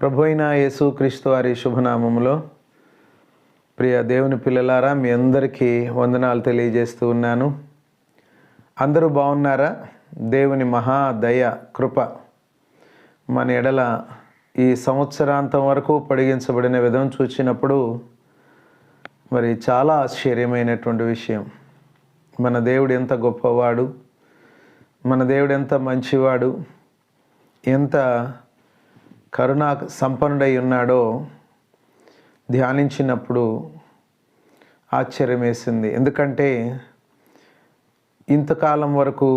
ప్రభు అయిన యేసు క్రీస్తు వారి శుభనామములో ప్రియ దేవుని పిల్లలారా మీ అందరికీ వందనాలు తెలియజేస్తూ ఉన్నాను. అందరూ బాగున్నారా? దేవుని మహా దయ కృప మన ఎడల ఈ సంవత్సరాంతం వరకు పొడిగించబడిన విధం చూచినప్పుడు మరి చాలా ఆశ్చర్యమైనటువంటి విషయం. మన దేవుడు ఎంత గొప్పవాడు మన దేవుడు ఎంత మంచివాడు ఎంత కరుణా సంపన్నుడై ఉన్నాడో ధ్యానించినప్పుడు ఆశ్చర్యం వేసింది ఎందుకంటే ఇంతకాలం వరకు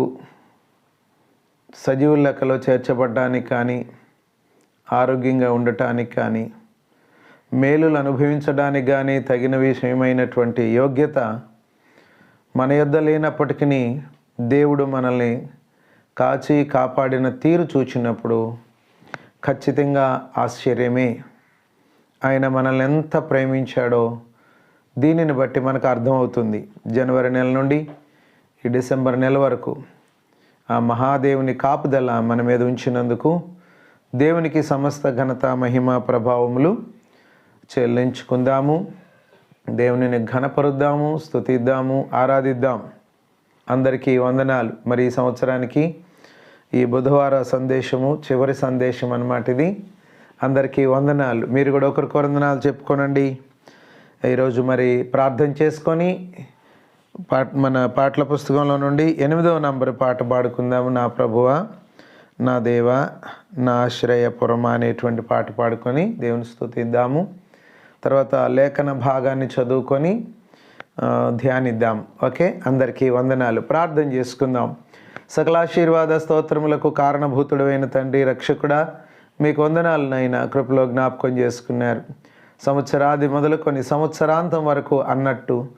సజీవుల లెక్కలో చేర్చబడ్డానికి కానీ ఆరోగ్యంగా ఉండటానికి కానీ మేలులు అనుభవించడానికి కానీ తగిన విషయమైనటువంటి యోగ్యత మన యొద్ద లేనప్పటికీ దేవుడు మనల్ని కాచి కాపాడిన తీరు చూచినప్పుడు ఖచ్చితంగా ఆశ్చర్యమే. ఆయన మనల్ని ఎంత ప్రేమించాడో దీనిని బట్టి మనకు అర్థమవుతుంది. జనవరి నెల నుండి ఈ డిసెంబర్ నెల వరకు ఆ మహాదేవుని కాపుదల మన మీద ఉంచినందుకు దేవునికి సమస్త ఘనత మహిమ ప్రభావములు చెల్లించుకుందాము. దేవునిని ఘనపరుద్దాము స్తుతిద్దాము ఆరాధిద్దాం. అందరికీ వందనాలు. మరి ఈ సంవత్సరానికి ఈ బుధవార సందేశము చివరి సందేశం అన్నమాట ఇది. అందరికీ వందనాలు. మీరు కూడా ఒకరికి వందనాలు చెప్పుకోనండి. ఈరోజు మరి ప్రార్థన చేసుకొని పాట మన పాటల పుస్తకంలో నుండి ఎనిమిదవ నంబర్ పాట పాడుకుందాము. నా ప్రభువ నా దేవ నా ఆశ్రయపురమ అనేటువంటి పాట పాడుకొని దేవుని స్థుతిద్దాము. తర్వాత లేఖన భాగాన్ని చదువుకొని ధ్యానిద్దాం. ఓకే? అందరికీ వందనాలు. ప్రార్థన చేసుకుందాం. సకలాశీర్వాద స్తోత్రములకు కారణభూతుడైన తండ్రి రక్షకుడా మీకు వందనాలనైనా కృపలో జ్ఞాపకం చేసుకున్నారు. సంవత్సరాది మొదలుకొని సంవత్సరాంతం వరకు అన్నట్టు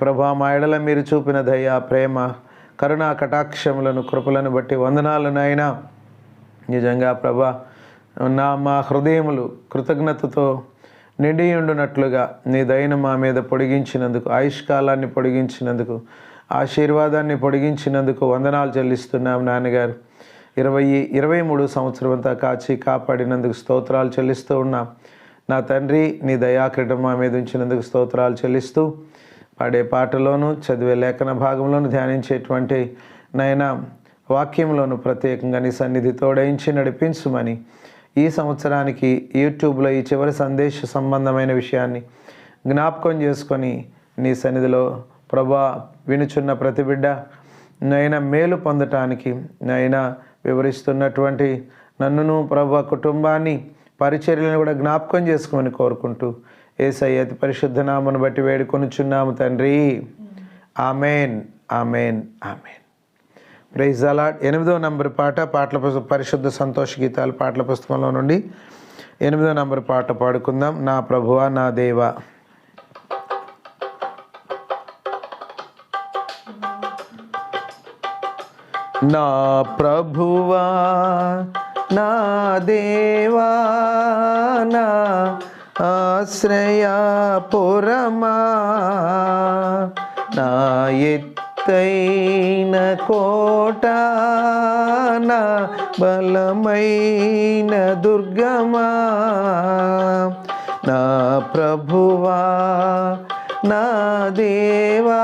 ప్రభా మా ఎడల మీరు చూపిన దయ ప్రేమ కరుణా కటాక్షములను కృపలను బట్టి వందనాలనైనా. నిజంగా ప్రభా నా మా హృదయములు కృతజ్ఞతతో నిండి ఉండునట్లుగా నీ దయను మా మీద పొడిగించినందుకు ఆయుష్కాలాన్ని పొడిగించినందుకు ఆశీర్వాదాన్ని పొడిగించినందుకు వందనాలు చెల్లిస్తున్నాం నాన్నగారు. ఇరవై ఇరవై మూడు సంవత్సరం అంతా కాచి కాపాడినందుకు స్తోత్రాలు చెల్లిస్తూ ఉన్నాం. నా తండ్రి నీ దయాక్రీడం మా మీద ఉంచినందుకు స్తోత్రాలు చెల్లిస్తూ పాడే పాటలోను చదివే లేఖన భాగంలోను ధ్యానించేటువంటి నాయన వాక్యంలోను ప్రత్యేకంగా నీ సన్నిధి తోడయించి నడిపించుమని ఈ సంవత్సరానికి యూట్యూబ్లో ఈ చివరి సందేశ సంబంధమైన విషయాన్ని జ్ఞాపకం చేసుకొని నీ సన్నిధిలో ప్రభా వినుచున్న ప్రతి బిడ్డ నైనా మేలు పొందటానికి నైనా వివరిస్తున్నటువంటి నన్నును ప్రభు కుటుంబాన్ని పరిచర్యలను కూడా జ్ఞాపకం చేసుకోమని కోరుకుంటూ ఏసయ్య అతి పరిశుద్ధ నామను బట్టి వేడుకొనుచున్నాము తండ్రి. Amen amen amen. ప్రైజ్ అలాడ్ ఎనిమిదో నంబర్ పాట పాటల పుస్తకం పరిశుద్ధ సంతోష గీతాలు పాటల పుస్తకంలో నుండి ఎనిమిదో నంబర్ పాట పాడుకుందాం. నా ప్రభువా నా దేవా. నా ప్రభువా నా దేవా నా ఆశ్రయపురమా నా ఎత్తైన కోట నా బలమైన దుర్గమా నా ప్రభువా నా దేవా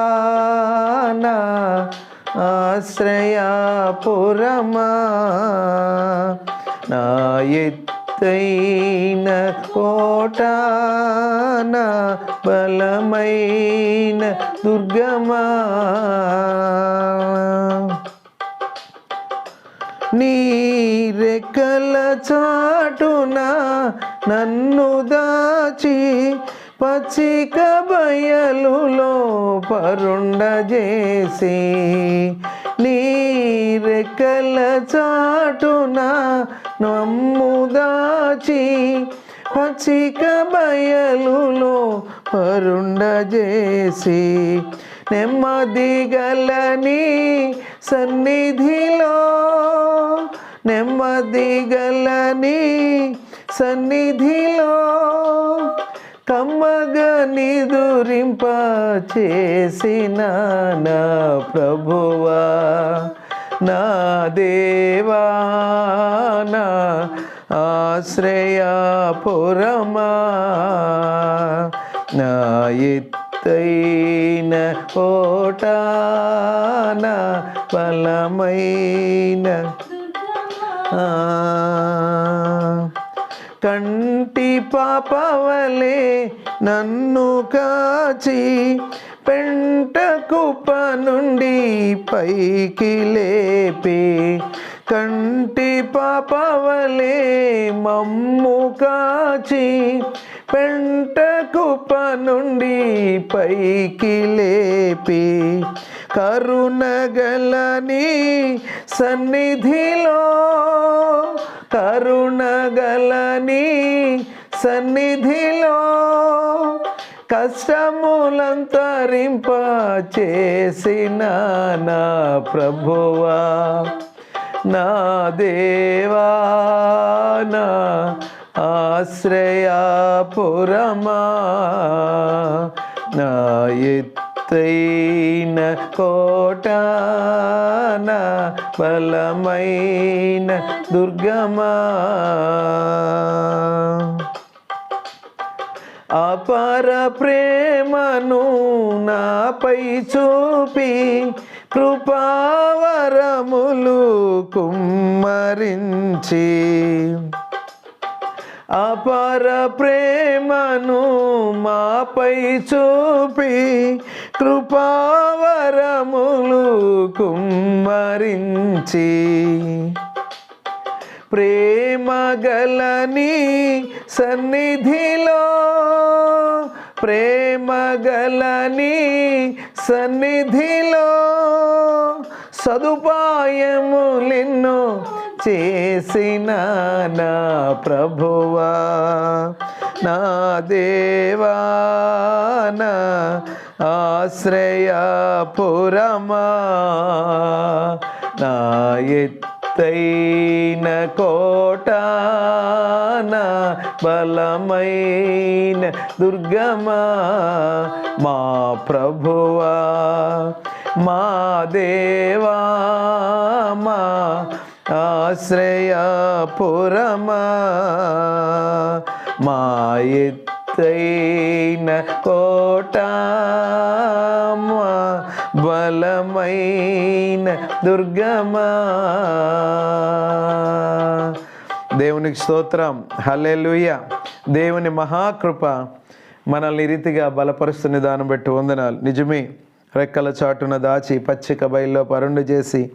ఆశ్రయాపురమా? నా ఎత్తైన కోట బలమైన దుర్గమా? నీ రెక్కల చాటున నన్ను దాచి పచ్చిక బయలులో పరుండజేసి నీ రెక్కల చాటున నమ్ముదాచి పచ్చిక బయలులో పరుండజేసి నెమ్మది గలని సన్నిధిలో నెమ్మది గలని సన్నిధిలో కమ్మగా నిదురింప చేసిన నా ప్రభువా నా దేవా నా ఆశ్రయపురమా నా ఎత్తైన కోట నా బలమైన ఆ, కంటి పాపవలే నన్ను కాచి పెంట కుప్ప నుండి పైకి లేపి కంటి పాపవలే మమ్ము కాచి పెంట కుప్ప నుండి పైకి లేపి కరుణగలని సన్నిధిలో కరుణగలని సన్నిధిలో కష్టములంతరింప చేసిన నా ప్రభువా నా దేవా నా ఆశ్రయపురమా నా ఎత్తైన కోట బలమైన దుర్గమా. అపార ప్రేమను నాపై చూపి కృపావరములు కుమ్మరించి అపార ప్రేమను మాపై చూపి కృపావరములు కుమ్మరించి ప్రేమ గలని సన్నిధిలో ప్రేమ గలని సన్నిధిలో సదుపాయములెన్నో చేసిన నా ప్రభువా నా దేవా నా ఆశ్రయపురమా? నా ఎత్తైన కోట నా బలమైన దుర్గమా? మా ప్రభువా మా దేవా మా ఆశ్రయపురమా? మా ఎత్తైన కోట బలమైన దుర్గమా. దేవునికి స్తోత్రం. హల్లెలూయ. దేవుని మహాకృప మనల్ని రీతిగా బలపరుస్తున్న దాన్ని బట్టి వందనాలు. నిజమే రెక్కల చాటున దాచి పచ్చిక బయల్లో పరుండు చేసి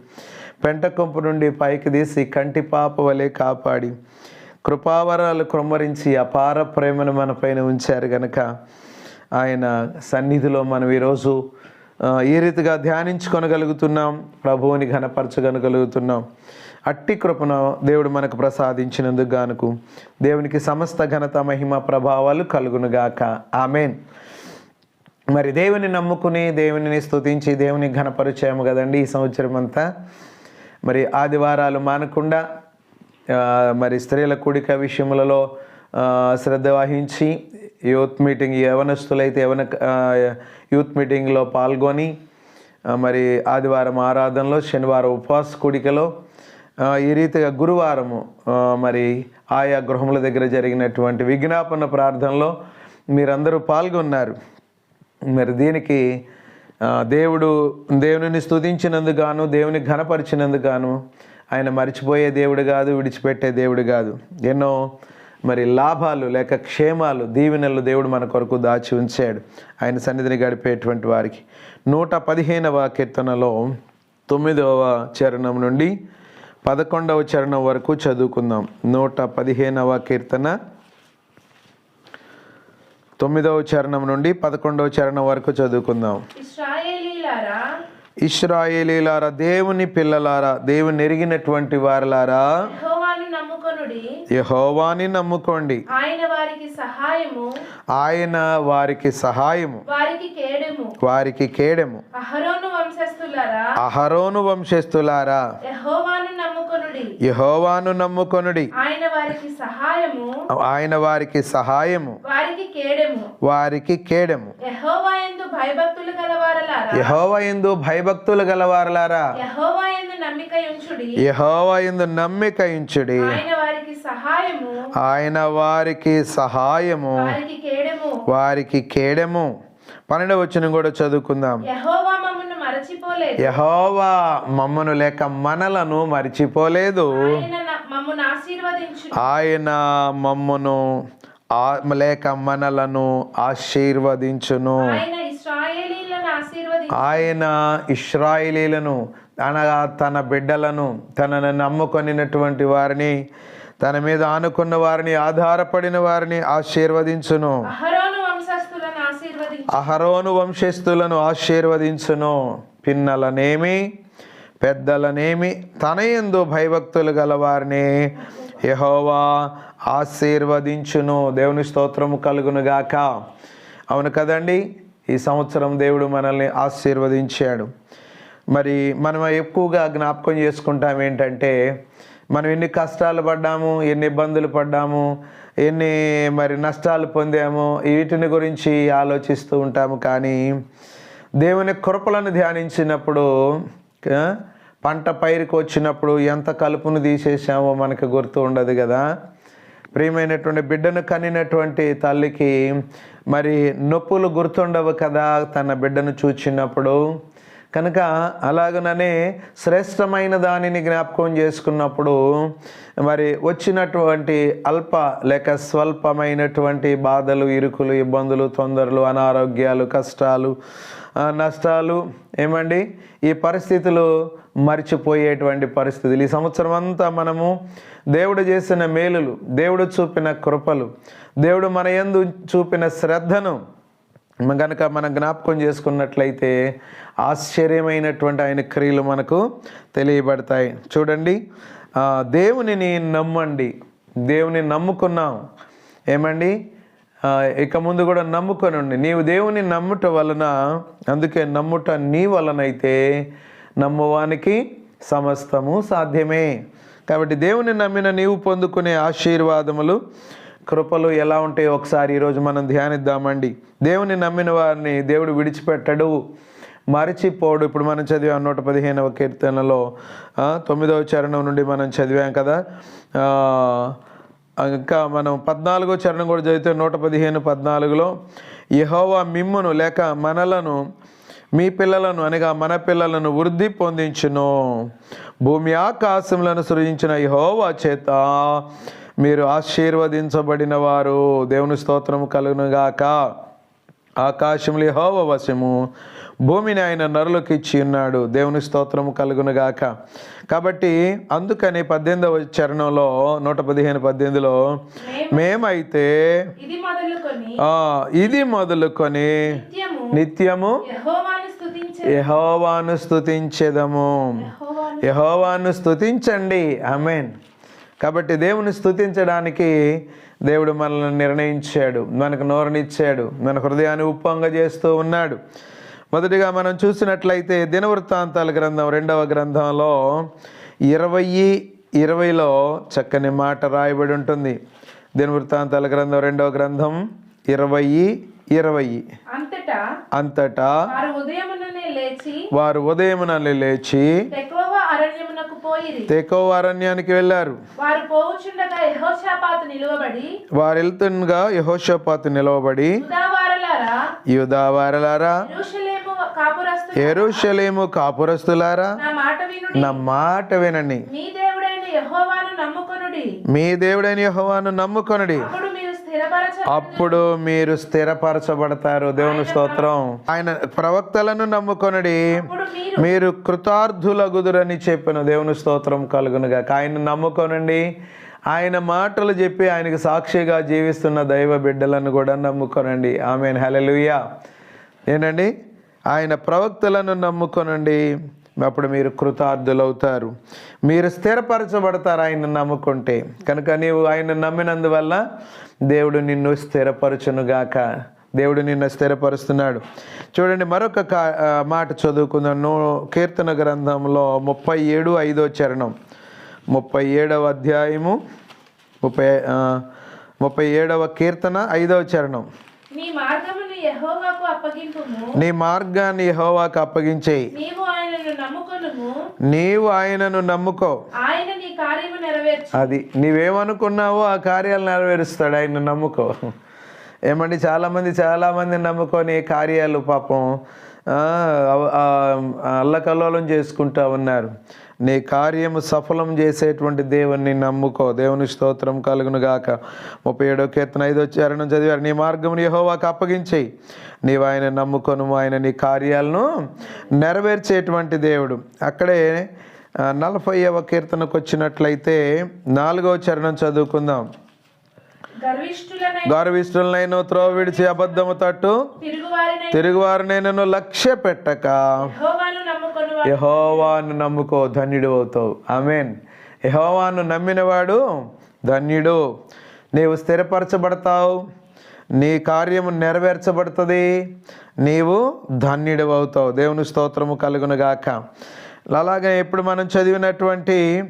పెంట కొంపు నుండి పైకి తీసి కంటి పాప వలె కాపాడి కృపావరాలు క్రొమ్మరించి అపార ప్రేమను మన పైన ఉంచారు గనక ఆయన సన్నిధిలో మనం ఈరోజు ఏ ఈ రీతిగా ధ్యానించుకొనగలుగుతున్నాం ప్రభువుని ఘనపరచగలగలుగుతున్నాం అట్టి కృపను దేవుడు మనకు ప్రసాదించినందుకు గానుకు దేవునికి సమస్త ఘనత మహిమ ప్రభావాలు కలుగునుగాక. ఆమెన్. మరి దేవుని నమ్ముకుని దేవునిని స్తుతించి దేవుని ఘనపరిచయము కదండి ఈ సంవత్సరం అంతా మరి ఆదివారాలు మానకుండా మరి స్త్రీల కూడిక విషయములలో శ్రద్ధ వహించి యూత్ మీటింగ్ యవనస్తులైతే యవన యూత్ మీటింగ్లో పాల్గొని మరి ఆదివారం ఆరాధనలో శనివారం ఉపవాస కూడికలో ఈ రీతిగా గురువారము మరి ఆయా గృహముల దగ్గర జరిగినటువంటి విజ్ఞాపన ప్రార్థనలో మీరందరూ పాల్గొన్నారు. మరి దీనికి దేవుడు దేవుని స్తుతించినందుకు గాను దేవుని ఘనపరిచినందుకు గాను ఆయన మర్చిపోయే దేవుడు కాదు విడిచిపెట్టే దేవుడు కాదు. ఎన్నో మరి లాభాలు లేక క్షేమాలు దీవెనలు దేవుడు మన కొరకు దాచి ఉంచాడు. ఆయన సన్నిధిని గడిపేటువంటి వారికి. నూట పదిహేనవ కీర్తనలో తొమ్మిదవ చరణం నుండి పదకొండవ చరణం వరకు చదువుకుందాం. నూట పదిహేనవ కీర్తన తొమ్మిదవ చరణం నుండి పదకొండవ చరణం వరకు చదువుకుందాం. ఇస్రాయేలీలారా దేవుని పిల్లలారా దేవుని ఎరిగినటువంటి వారలారా. యెహోవాను నమ్ముకోండి. ఆయన వారికి సహాయము. ఆయన వారికి సహాయము. వారికి కేడెము. వారికి కేడెము. అహరోను వంశస్థులారా. అహరోను వంశస్థులారా. యెహోవాను నమ్ముకొనుడి యహోవాను నమ్ముకొనుడి. ఆయన వారికి సహాయము. ఆయన వారికి సహాయము. వారికి కేడెము. వారికి కేడెము. యెహోవా యందు భయభక్తులు గలవారలారా? యహోవ భయభక్తులు గలవారలారా? యహోవా యందు నమ్మిక ఉంచుడి యహోవ నమ్మిక ఉంచుడి ఆయన వారికి సహాయము. ఆయన వారికి సహాయము. వారికి కేడము. వారికి కేడము. పన్నెండవ వచనం కూడా చదువుకుందాం. యహోవా యహోవా మమ్మను లేక మనలను మరిచిపోలేదు. ఆయన మమ్మను లేక మనలను ఆశీర్వదించును. ఆయన ఇస్రాయేలీలను అనగా తన బిడ్డలను తనను నమ్ముకొనినటువంటి వారిని తన మీద ఆనుకున్న వారిని ఆధారపడిన వారిని ఆశీర్వదించును. అహరోను వంశస్థులను ఆశీర్వదించును. పిన్నలనేమి పెద్దలనేమి తన యందు భయభక్తులు గలవారిని. యహోవా ఆశీర్వదించును దేవుని స్తోత్రము కలుగును గాక అవును కదండి ఈ సంవత్సరం దేవుడు మనల్ని ఆశీర్వదించాడు. మరి మనం ఎక్కువగా జ్ఞాపకం చేసుకుంటాం ఏంటంటే మనం ఎన్ని కష్టాలు పడ్డాము ఎన్ని ఇబ్బందులు పడ్డాము ఎన్ని మరి నష్టాలు పొందాము వీటిని గురించి ఆలోచిస్తూ ఉంటాము కానీ దేవుని కృపలను ధ్యానించినప్పుడు పంట పైరుకు వచ్చినప్పుడు ఎంత కలుపును తీసేసామో మనకు గుర్తు ఉండదు కదా. ప్రియమైనటువంటి బిడ్డను కనినటువంటి తల్లికి మరి నొప్పులు గుర్తుండవు కదా తన బిడ్డను చూచినప్పుడు. కనుక అలాగననే శ్రేష్టమైన దానిని జ్ఞాపకం చేసుకున్నప్పుడు మరి వచ్చినటువంటి అల్ప లేక స్వల్పమైనటువంటి బాధలు ఇరుకులు ఇబ్బందులు తొందరలు అనారోగ్యాలు కష్టాలు నష్టాలు ఏమండి? ఈ పరిస్థితులు మర్చిపోయేటువంటి పరిస్థితులు. ఈ సంవత్సరం అంతా మనము దేవుడు చేసిన మేలులు దేవుడు చూపిన కృపలు దేవుడు మన యందు చూపిన శ్రద్ధను కనుక మనం జ్ఞాపకం చేసుకున్నట్లయితే ఆశ్చర్యమైనటువంటి ఆయన క్రియలు మనకు తెలియబడతాయి. చూడండి దేవునిని నమ్మండి. దేవుని నమ్ముకున్నాం. ఏమండి? ఇక ముందు కూడా నమ్ముకొనండి. నీవు దేవుని నమ్ముట వలన అందుకే నమ్ముట నీ వలనైతే నమ్మువానికి సమస్తము సాధ్యమే. కాబట్టి దేవుని నమ్మిన నీవు పొందుకునే ఆశీర్వాదములు కృపలు ఎలా ఉంటాయి ఒకసారి ఈరోజు మనం ధ్యానిద్దామండి. దేవుని నమ్మిన వారిని దేవుడు విడిచిపెట్టడు. మరచిపోడు. ఇప్పుడు మనం చదివాం నూట పదిహేనవ కీర్తనలో. తొమ్మిదవ చరణం నుండి మనం చదివాం కదా. ఇంకా మనం పద్నాలుగో చరణం కూడా చదివితే నూట పదిహేను పద్నాలుగులో యహోవా మిమ్మును లేక మనలను మీ పిల్లలను అనగా మన పిల్లలను వృద్ధి పొందించును. భూమి ఆకాశములను సృజించిన యహోవా చేత మీరు ఆశీర్వదించబడిన వారు. దేవుని స్తోత్రము కలుగునుగాక ఆకాశములు యెహోవా వశము. భూమిని ఆయన నరులకు ఇచ్చి ఉన్నాడు. దేవుని స్తోత్రము కలుగునుగాక కాబట్టి అందుకని పద్దెనిమిదవ చరణంలో నూట పదిహేను పద్దెనిమిదిలో మేమైతే ఇది మొదలుకొని నిత్యము యహోవాను స్తుతించే యహోవాను యహోవాను స్తుతించండి. ఆమెన్. కాబట్టి దేవుని స్తుతించడానికి దేవుడు మనల్ని నిర్ణయించాడు మనకు నోరునిచ్చాడు మన హృదయాన్ని ఉప్పొంగ చేస్తూ ఉన్నాడు. మొదటిగా మనం చూసినట్లయితే దినవృత్తాంతాల గ్రంథం రెండవ గ్రంథంలో ఇరవై ఇరవైలో చక్కని మాట రాయబడి ఉంటుంది. దినవృత్తాంతాల గ్రంథం రెండవ గ్రంథం ఇరవై ఇరవై. అంతటా అంతటా వారు ఉదయముననే లేచి తెకో అరణ్యానికి వెళ్ళారు. వారు పోవుచుండగా యెహోషాపాతు నిలువబడి వారు వెళ్తుండగా యహోషపాతు నిలవబడి యుదావారలారా కాపురస్తు ఎరుషలేము కాపురస్తులారా నా మాట వినుడి. నా మాట వినండి. మీ దేవుడైన యెహోవాను నమ్ముకొనుడి. అప్పుడు మీరు స్థిరపరచబడతారు. దేవుని స్తోత్రం. ఆయన ప్రవక్తలను నమ్ముకొనడి. మీరు కృతార్థులగుదురని చెప్పిన దేవుని స్తోత్రం కలుగునుగా ఆయన నమ్ముకోనండి ఆయన మాటలు చెప్పి ఆయనకు సాక్షిగా జీవిస్తున్న దైవ బిడ్డలను కూడా నమ్ముకోనండి. ఆమె హలలుయా ఏంటండి? ఆయన ప్రవక్తలను నమ్ముకొనండి అప్పుడు మీరు కృతార్థులవుతారు. మీరు స్థిరపరచబడతారు ఆయన నమ్ముకుంటే. కనుక నీవు ఆయన నమ్మినందువల్ల దేవుడు నిన్ను స్థిరపరచునుగాక. దేవుడు నిన్ను స్థిరపరుస్తున్నాడు. చూడండి మరొక కా- మాట చదువుకుందాం. నూ కీర్తన గ్రంథంలో ముప్పై ఏడు ఐదో చరణం. ముప్పై ఏడవ అధ్యాయము ముప్పై ముప్పై ఏడవ కీర్తన ఐదవ చరణం. నీ మార్గమును యెహోవాకు అప్పగింపుము. నీ మార్గాన్ని యెహోవాకు అప్పగించేయి నీవు ఆయనను నమ్ముకొనుము. నీవు ఆయనను నమ్ముకో. ఆయన నీ కార్యము నెరవేర్చు. అది నీవేమనుకున్నావో ఆ కార్యాలు నెరవేరుస్తాడు. ఆయన నమ్ముకో. ఏమండి చాలామంది చాలామంది నమ్ముకొని కార్యాలు పాపం అల్లకల్లోలం చేసుకుంటా ఉన్నారు. నీ కార్యము సఫలం చేసేటువంటి దేవుణ్ణి నమ్ముకో. దేవుని స్తోత్రం కలుగును గాక ముప్పై ఏడో కీర్తన ఐదో చరణం చదివారు నీ మార్గమును యహోవాకు అప్పగించేయి. నీవు ఆయన నమ్ముకొను ఆయన నీ కార్యాలను నెరవేర్చేటువంటి దేవుడు. అక్కడే నలభైవ కీర్తనకు వచ్చినట్లయితే నాలుగవ చరణం చదువుకుందాం. గౌరవిష్ఠులనైన త్రోవ విడిచి అబద్ధము తట్టు. తిరుగువారు నేను లక్ష్య పెట్టక. యహోవాను నమ్ముకో ధన్యుడు అవుతావు. ఆమెన్. యహోవాను నమ్మినవాడు ధన్యుడు. నీవు స్థిరపరచబడతావు. నీ కార్యము నెరవేర్చబడుతుంది. నీవు ధన్యుడు అవుతావు. దేవుని స్తోత్రము కలుగునుగాక. అలాగే ఇప్పుడు మనం చదివినటువంటి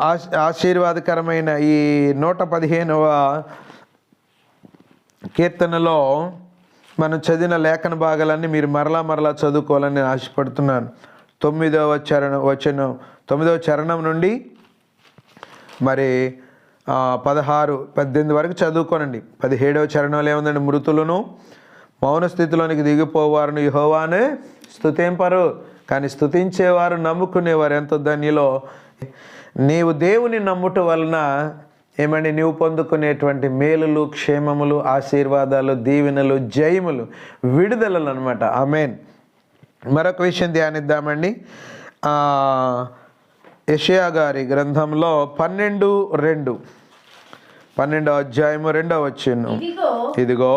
ఆశ- ఆశీర్వాదకరమైన ఈ నూట పదిహేనవ కీర్తనలో మనం చదివిన లేఖన భాగాలన్నీ మీరు మరలా మరలా చదువుకోవాలని ఆశపడుతున్నాను. తొమ్మిదవ చరణం వచనం తొమ్మిదవ చరణం నుండి మరి పదహారు పద్దెనిమిది వరకు చదువుకోనండి. పదిహేడవ చరణంలో ఏముందండి? మృతులను మౌన స్థితిలోనికి దిగిపోవారు యహోవానే స్థుతింపరు కానీ స్థుతించేవారు నమ్ముకునేవారు ఎంతో ధన్యులో నీవు దేవుని నమ్ముట వలన ఏమండి? నీవు పొందుకునేటువంటి మేలులు క్షేమములు ఆశీర్వాదాలు దీవెనలు జయములు విడుదలలు అనమాట ఆమెన్. మరొక విషయం ధ్యానిద్దామండి. యెషయా గారి గ్రంథంలో పన్నెండు రెండు. పన్నెండో అధ్యాయము రెండో వచ్చును ఇదిగో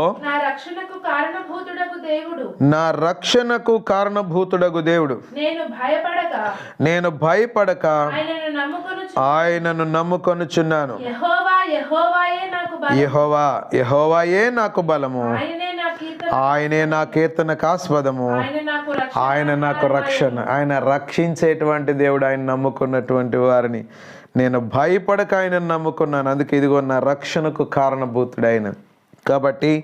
ఇదిగో నా రక్షణకు కారణభూతుడకు దేవుడు. నా రక్షణకు కారణభూతుడగు దేవుడు. నేను భయపడక. నేను భయపడక ఆయనను నమ్ముకొను ఆయనను నమ్ముకొనుచున్నాను. యెహోవా యెహోవాయే నాకు బలము. ఆయనే నా కీర్తన ఆయనే నా కీర్తనకు ఆస్పదము ఆయన నాకు రక్షణ ఆయన నాకు రక్షణ. ఆయన రక్షించేటువంటి దేవుడు ఆయన నమ్ముకున్నటువంటి వారిని. నేను భయపడక ఆయనను నమ్ముకున్నాను. అందుకే ఇదిగో నా రక్షణకు కారణభూతుడు ఆయన కాబట్టి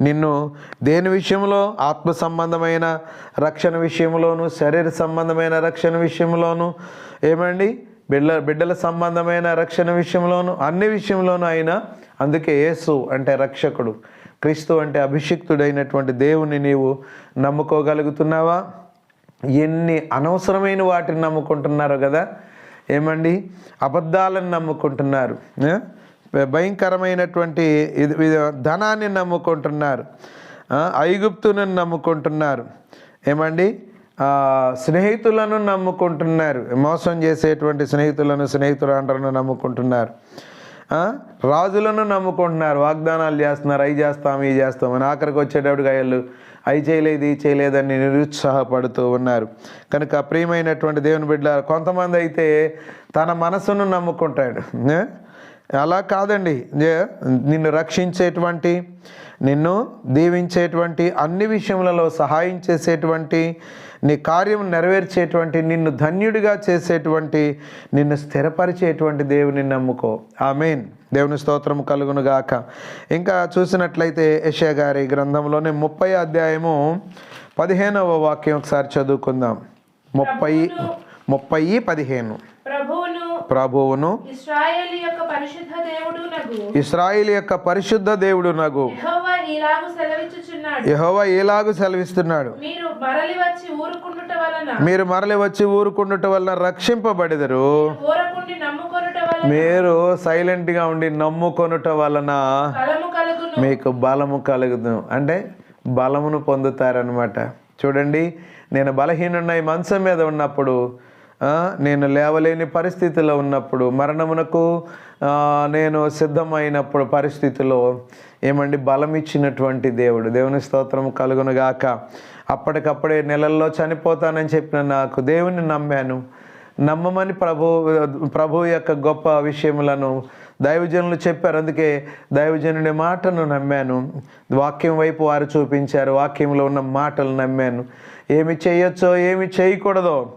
నిన్ను దేని విషయంలో? ఆత్మ సంబంధమైన రక్షణ విషయంలోను శరీర సంబంధమైన రక్షణ విషయంలోను ఏమండి? బిడ్డ బిడ్డల సంబంధమైన రక్షణ విషయంలోను అన్ని విషయంలోనూ అయినా అందుకే యేసు అంటే రక్షకుడు క్రీస్తు అంటే అభిషిక్తుడైనటువంటి దేవుని నీవు నమ్ముకోగలుగుతున్నావా? ఎన్ని అనవసరమైన వాటిని నమ్ముకుంటున్నారో కదా? ఏమండి? అబద్ధాలను నమ్ముకుంటున్నారు భయంకరమైనటువంటి ఇది ధనాన్ని నమ్ముకుంటున్నారు. ఐగుప్తును నమ్ముకుంటున్నారు. ఏమండి? స్నేహితులను నమ్ముకుంటున్నారు. మోసం చేసేటువంటి స్నేహితులను స్నేహితులందరూ నమ్ముకుంటున్నారు. రాజులను నమ్ముకుంటున్నారు. వాగ్దానాలు చేస్తున్నారు. అవి చేస్తాం ఇవి చేస్తాం అని ఆఖరికి వచ్చేటప్పుడు అయ్యలు అవి చేయలేదు ఇది చేయలేదని నిరుత్సాహపడుతూ ఉన్నారు. కనుక ప్రియమైనటువంటి దేవుని బిడ్డ కొంతమంది అయితే తన మనసును నమ్ముకుంటాడు. అలా కాదండి. నిన్ను రక్షించేటువంటి నిన్ను దీవించేటువంటి అన్ని విషయములలో సహాయం చేసేటువంటి నీ కార్యం నెరవేర్చేటువంటి నిన్ను ధన్యుడిగా చేసేటువంటి నిన్ను స్థిరపరిచేటువంటి దేవుని నమ్ముకో. ఆమెన్. దేవుని స్తోత్రం కలుగును గాక ఇంకా చూసినట్లయితే యెషయా గారి గ్రంథంలోనే ముప్పై అధ్యాయము పదిహేనవ వాక్యం ఒకసారి చదువుకుందాం. ముప్పై ముప్పై పదిహేను. ప్రభు ప్రభువును. ఇస్రాయేలు యొక్క పరిశుద్ధ దేవుడు నగు ఇస్రాయిల్ యొక్క పరిశుద్ధ దేవుడు నగు యెహోవా ఇలాగు యెహోవా సెలవిస్తున్నాడు. మీరు మరలి వచ్చి ఊరుకుండుట వలన. మీరు మరలి వచ్చి ఊరుకుండుట వలన రక్షింపబడెదరు. మీరు సైలెంట్గా ఉండి నమ్ముకొనుట వలన మీకు బలము కలుగును. అంటే బలమును పొందుతారనమాట చూడండి నేను బలహీనున్న ఈ మంచం మీద ఉన్నప్పుడు నేను లేవలేని పరిస్థితిలో ఉన్నప్పుడు మరణమునకు నేను సిద్ధమైనప్పుడు పరిస్థితిలో ఏమండి? బలం ఇచ్చినటువంటి దేవుడు. దేవుని స్తోత్రం కలుగునుగాక అప్పటికప్పుడే నెలల్లో చనిపోతానని చెప్పిన నాకు దేవుని నమ్మాను. నమ్మమని ప్రభు ప్రభు యొక్క గొప్ప విషయములను దైవజనులు చెప్పారు. అందుకే దైవజనుడి మాటను నమ్మాను. వాక్యం వైపు వారు చూపించారు. వాక్యంలో ఉన్న మాటలు నమ్మాను. ఏమి చేయొచ్చో ఏమి చేయకూడదో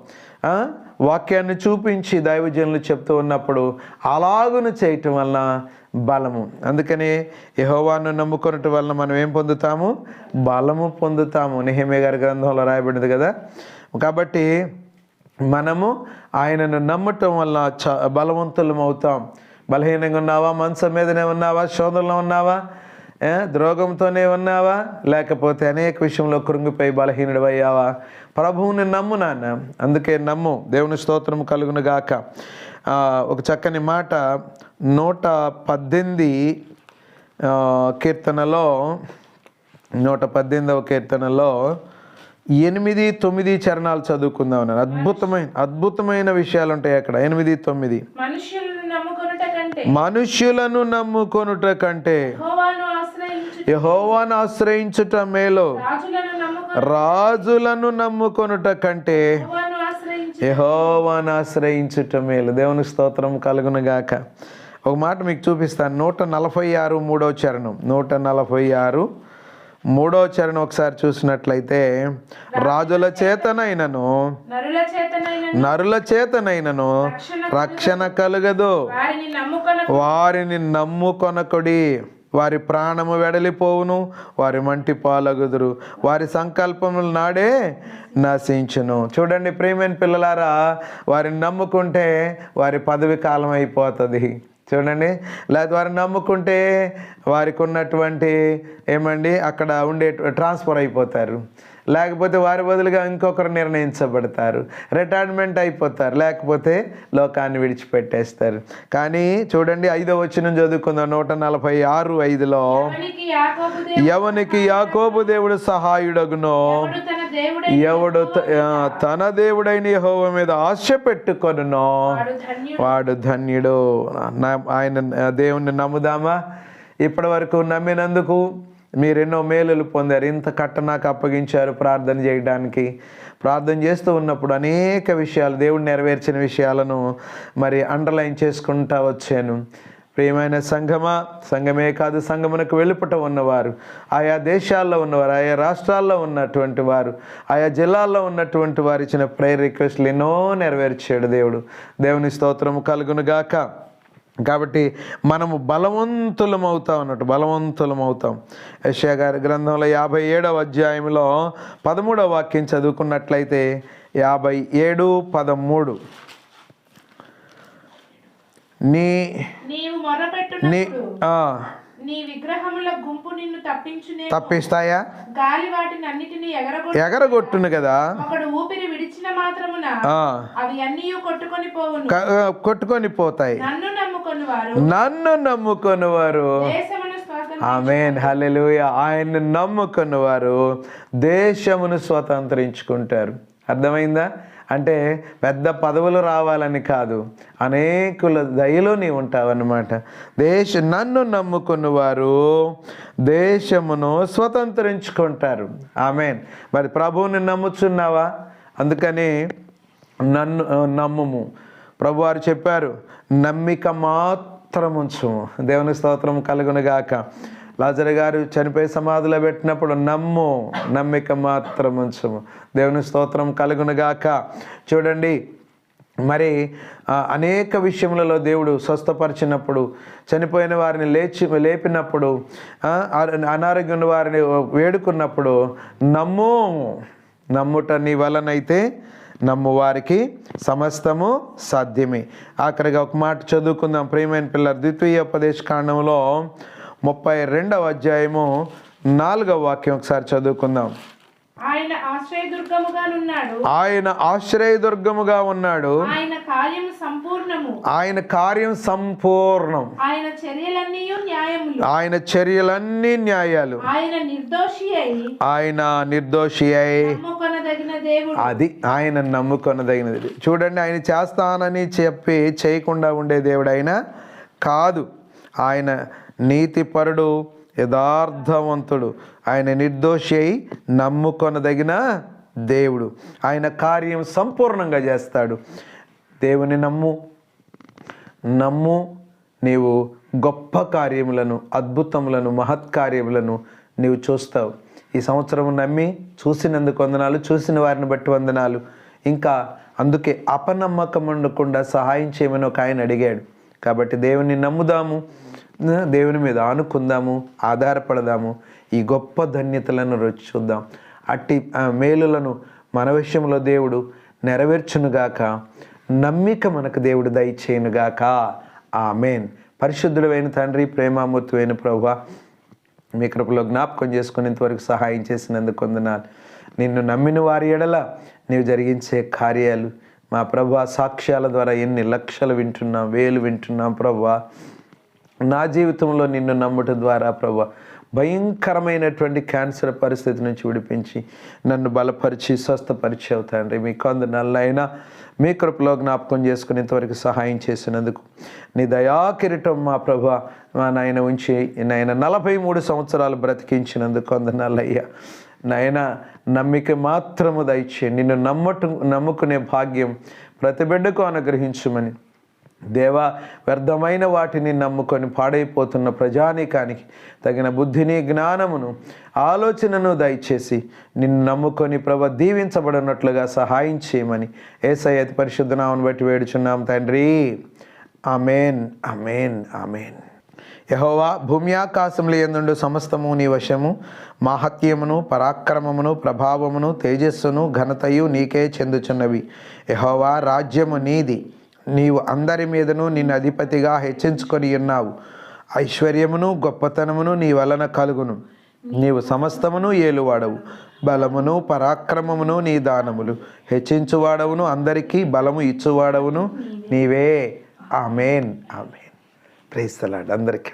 వాక్యాన్ని చూపించి దైవజనులు చెప్తూ ఉన్నప్పుడు అలాగును చేయటం వలన బలము. అందుకని యహోవాను నమ్ముకున్నట్టు వలన మనం ఏం పొందుతాము? బలము పొందుతాము. నిహమే గారి గ్రంథంలో రాయబడింది కదా? కాబట్టి మనము ఆయనను నమ్మటం వల్ల చ బలవంతులం అవుతాం. బలహీనంగా ఉన్నావా? మంచం మీదనే ఉన్నావా? శోధనలో ఉన్నావా? ద్రోగంతోనే ఉన్నావా? లేకపోతే అనేక విషయంలో కృంగిపోయి బలహీనుడు అయ్యావా ప్రభువుని నమ్ము నాన్న. అందుకే నమ్ము. దేవుని స్తోత్రం కలుగును గాక. ఒక చక్కని మాట నూట పద్దెనిమిది కీర్తనలో నూట పద్దెనిమిదవ కీర్తనలో ఎనిమిది తొమ్మిది చరణాలు చదువుకుందాం అన్నారు అద్భుతమైన అద్భుతమైన విషయాలు ఉంటాయి అక్కడ. ఎనిమిది తొమ్మిది. మనుష్యులను నమ్ముకొనుట కంటే. యహోవాను ఆశ్రయించుట మేలు. రాజులను నమ్ముకొను రాజులను నమ్ముకొనుట కంటే యెహోవాను ఆశ్రయించు యహోవాను ఆశ్రయించుట మేలు. దేవుని స్తోత్రం కలుగును గాక ఒక మాట మీకు చూపిస్తాను. నూట నలభై ఆరు మూడో చరణం. నూట నలభై ఆరు మూడో చరణం ఒకసారి చూసినట్లయితే రాజుల చేతనైనను. నరుల చేతనైన నరుల చేతనైనను. రక్షణ కలుగదు. వారిని నమ్ముకొనకుడి. వారి ప్రాణము వెడలిపోవును వారి మంటి పాలగుదురు వారి సంకల్పములు నాడే నశించును. చూడండి ప్రేమైన పిల్లలారా వారిని నమ్ముకుంటే వారి పదవి కాలం అయిపోతుంది. చూడండి లేదా వారిని నమ్ముకుంటే వారికి ఉన్నటువంటి ఏమండి అక్కడ ఉండే ట్రాన్స్ఫర్ అయిపోతారు. లేకపోతే వారి బదులుగా ఇంకొకరు నిర్ణయించబడతారు. రిటైర్మెంట్ అయిపోతారు. లేకపోతే లోకాన్ని విడిచిపెట్టేస్తారు. కానీ చూడండి ఐదో వచ్చిన చదువుకుందాం. నూట నలభై ఆరు ఐదులో ఎవనికి యాకోబు దేవుడు సహాయుడగునో. ఎవడు తన దేవుడైన యెహోవా మీద ఆశ పెట్టుకొనునో. వాడు ధన్యుడు. ఆయన దేవుణ్ణి నమ్ముదామా? ఇప్పటి వరకు నమ్మినందుకు మీరు ఎన్నో మేలులు పొందారు. ఇంత కట్ట నాకు అప్పగించారు ప్రార్థన చేయడానికి. ప్రార్థన చేస్తూ ఉన్నప్పుడు అనేక విషయాలు దేవుడు నెరవేర్చిన విషయాలను మరి అండర్లైన్ చేసుకుంటా వచ్చాను. ప్రియమైన సంఘమా సంఘమే కాదు సంఘమునకు వెలుపట ఉన్నవారు ఆయా దేశాల్లో ఉన్నవారు ఆయా రాష్ట్రాల్లో ఉన్నటువంటి వారు ఆయా జిల్లాల్లో ఉన్నటువంటి వారు ఇచ్చిన ప్రేయర్ రిక్వెస్ట్లు ఎన్నో నెరవేర్చాడు దేవుడు. దేవుని స్తోత్రము కలుగునుగాక కాబట్టి మనము బలవంతులం అవుతాం అన్నట్టు బలవంతులం అవుతాం యశ్యా గారి గ్రంథంలో యాభై ఏడవ అధ్యాయంలో పదమూడవ వాక్యం చదువుకున్నట్లయితే యాభై ఏడు పదమూడు. నీ నీ నీ విగ్రహముల గుంపు నిన్ను తప్పించునే తప్పిస్తాయా? గాలి వాటిని అన్నిటినీ ఎగరగొట్టు. ఎగరగొట్టును కదా? ఒకడు ఊపిరి విడిచిన మాత్రమున అవి అన్నీ కొట్టుకొని పోవును. కొట్టుకొని పోతాయి. నన్ను నమ్ముకొని వారు నన్ను స్వాతంత్రం ఆమెన్ హల్లెలూయ. ఆయన్ని నమ్ముకున్న వారు దేశమును స్వతంత్రించుకుంటారు. అర్థమైందా? అంటే పెద్ద పదవులు రావాలని కాదు. అనేకుల దయలో నీ ఉంటావన్నమాట. దేశ నన్ను నమ్ముకున్న వారు దేశమును స్వతంత్రించుకుంటారు. ఆమెన్. మరి ప్రభువుని నమ్ముచున్నావా? అందుకని నన్ను నమ్ముము. ప్రభువారు చెప్పారు నమ్మిక మాత్రం ఉంచుము దేవుని స్తోత్రం కలుగునుగాక. లాజర్ గారు చనిపోయి సమాధిలో పెట్టినప్పుడు నమ్ము నమ్మిక మాత్రం ఉంచము. దేవుని స్తోత్రం కలుగునుగాక. చూడండి మరి అనేక విషయములలో దేవుడు స్వస్థపరిచినప్పుడు చనిపోయిన వారిని లేచి లేపినప్పుడు అనారోగ్యం వారిని వేడుకున్నప్పుడు నమ్ము. నమ్ముట నీ వలనైతే నమ్ము వారికి సమస్తము సాధ్యమే. ఆఖరిగా ఒక మాట చదువుకుందాం. ప్రియమైన పిల్లలు ద్వితీయోపదేశ కాండంలో ముప్పై రెండవ అధ్యాయము నాలుగవ వాక్యం ఒకసారి చదువుకుందాం. ఆయన ఆశ్రయదుర్గముగా ఉన్నాడు. ఆయన కార్యము సంపూర్ణము. ఆయన కార్యం సంపూర్ణం. ఆయన చర్యలన్నీ న్యాయములు. ఆయన చర్యలన్నీ న్యాయాలు. ఆయన నిర్దోషి అయి ఆయన నిర్దోషి అయి అది ఆయన నమ్ముకొనదగినది. చూడండి ఆయన చేస్తానని చెప్పి చేయకుండా ఉండే దేవుడు ఆయన కాదు. ఆయన నీతిపరుడు యథార్థవంతుడు. ఆయన నిర్దోషి అయి నమ్ముకొనదగిన దేవుడు. ఆయన కార్యం సంపూర్ణంగా చేస్తాడు. దేవుని నమ్ము నమ్ము నీవు గొప్ప కార్యములను అద్భుతములను మహత్కార్యములను నీవు చూస్తావు. ఈ సంవత్సరం నమ్మి చూసినందుకు వందనాలు చూసిన వారిని బట్టి వందనాలు. ఇంకా అందుకే అపనమ్మకం ఉండకుండా సహాయం చేయమని ఒక ఆయన అడిగాడు. కాబట్టి దేవుని నమ్ముదాము. దేవుని మీద ఆనుకుందాము ఆధారపడదాము. ఈ గొప్ప ధన్యతలను రుచి చూద్దాం. అట్టి మేలులను మన విషయంలో దేవుడు నెరవేర్చునుగాక. నమ్మిక మనకు దేవుడు దయచేయునుగాక. ఆమెన్. పరిశుద్ధుడైన తండ్రి ప్రేమామూర్తివైన ప్రభు మీ కృపలో జ్ఞాపకం చేసుకునేంతవరకు సహాయం చేసినందుకు వందనాలు. నిన్ను నమ్మిన వారి ఎడల నీవు జరిగించే కార్యాలు మా ప్రభా సాక్ష్యాల ద్వారా ఎన్ని లక్షలు వింటున్నాం వేలు వింటున్నాం ప్రభా నా జీవితంలో నిన్ను నమ్ముట ద్వారా ప్రభు భయంకరమైనటువంటి క్యాన్సర్ పరిస్థితి నుంచి విడిపించి నన్ను బలపరిచి స్వస్థపరిచి తండ్రి. మీ కొందనాళ్ళు అయినా మీ కృపలో జ్ఞాపకం చేసుకుని ఇంతవరకు సహాయం చేసినందుకు నీ దయాకిరీటం మా ప్రభు మా నాయన ఉంచి నాయన నలభై మూడు సంవత్సరాలు బ్రతికించినందుకు నల్లయ్య. నాయన నమ్మిక మాత్రము దయచే నిన్ను నమ్మటం నమ్ముకునే భాగ్యం ప్రతి బిడ్డకు అనుగ్రహించుమని దేవా వ్యర్థమైన వాటిని నమ్ముకొని పాడైపోతున్న ప్రజానీకానికి తగిన బుద్ధిని జ్ఞానమును ఆలోచనను దయచేసి నిన్ను నమ్ముకొని ప్రభ దీవించబడినట్లుగా సహాయం చేయమని ఏసై అతి పరిశుద్ధ నామను బట్టి వేడుచున్నాం తండ్రి. అమేన్ అమేన్ అమేన్ యహోవా భూమి ఆకాశములు ఎందుండు సమస్తము నీ వశము? మహత్యమును పరాక్రమమును ప్రభావమును తేజస్సును ఘనతయు నీకే చెందుచున్నవి. యహోవా రాజ్యము నీది. నీవు అందరి మీదను నిన్ను అధిపతిగా హెచ్చించుకొని ఉన్నావు. ఐశ్వర్యమును గొప్పతనమును నీ వలన కలుగును. నీవు సమస్తమును ఏలువాడవు. బలమును పరాక్రమమును నీ దానములు. హెచ్చించువాడవును అందరికీ బలము ఇచ్చువాడవును నీవే. ఆమెన్. ఆమెన్. ప్రేస్తలాడు అందరికీ